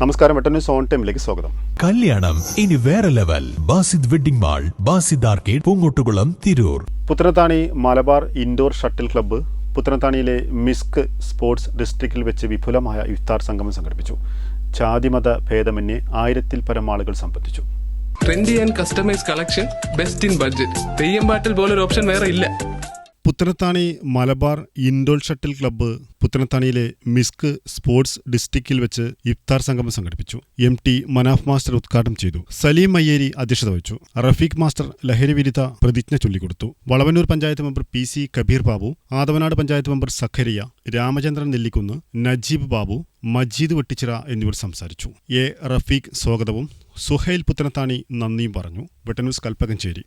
നമസ്കാരം വെട്ടന്യൂസ് ഓൺ ടൈമിലേക്ക് സ്വാഗതം. കല്യാണം ഇനി വേറെ level. Basid wedding mall Basid arcade Poongottukulam Tirur. Puthanathani Malabar indoor shuttle club പുത്തനത്താണിയിലെ മിസ്ക് sports ഡിസ്ട്രിക്റ്റിൽ വെച്ച് വിപുലമായ ഇഫ്താർ സംഗമം സംഘടിപ്പിച്ചു. ജാതിമത ഭേദമന്യേ ആയിരത്തിൽ പരം ആളുകൾ സംബന്ധിച്ചു. Trendy and customise collection best in budget Theyyam പാട്ടിൽ ഒരു ഓപ്ഷൻ വേറെ ഇല്ല. Puthanathani Malabar indoor shuttle club പുത്തനത്താണിയിലെ മിസ്ക് sports ഡിസ്ട്രിക്റ്റിൽ വെച്ച് ഇഫ്താർ സംഗമം സംഘടിപ്പിച്ചു. എം ടി മനാഫ് മാസ്റ്റർ ഉദ്ഘാടനം ചെയ്തു. സലീം മയ്യേരി അധ്യക്ഷത വഹിച്ചു. റഫീഖ് മാസ്റ്റർ ലഹരി വിരുദ്ധ പ്രതിജ്ഞ ചൊല്ലിക്കൊടുത്തു. Valavannur panchayat member P C Kabeer Babu Athavanad panchayat member Zakariya Ramachandran Nellikunnu Najeeb Babu Majeed Vettichira എന്നിവർ സംസാരിച്ചു. എ റഫീഖ് സ്വാഗതവും സുഹൈൽ പുത്തനത്താണി നന്ദിയും പറഞ്ഞു. വെട്ടന്യൂസ് കൽപ്പകഞ്ചേരി.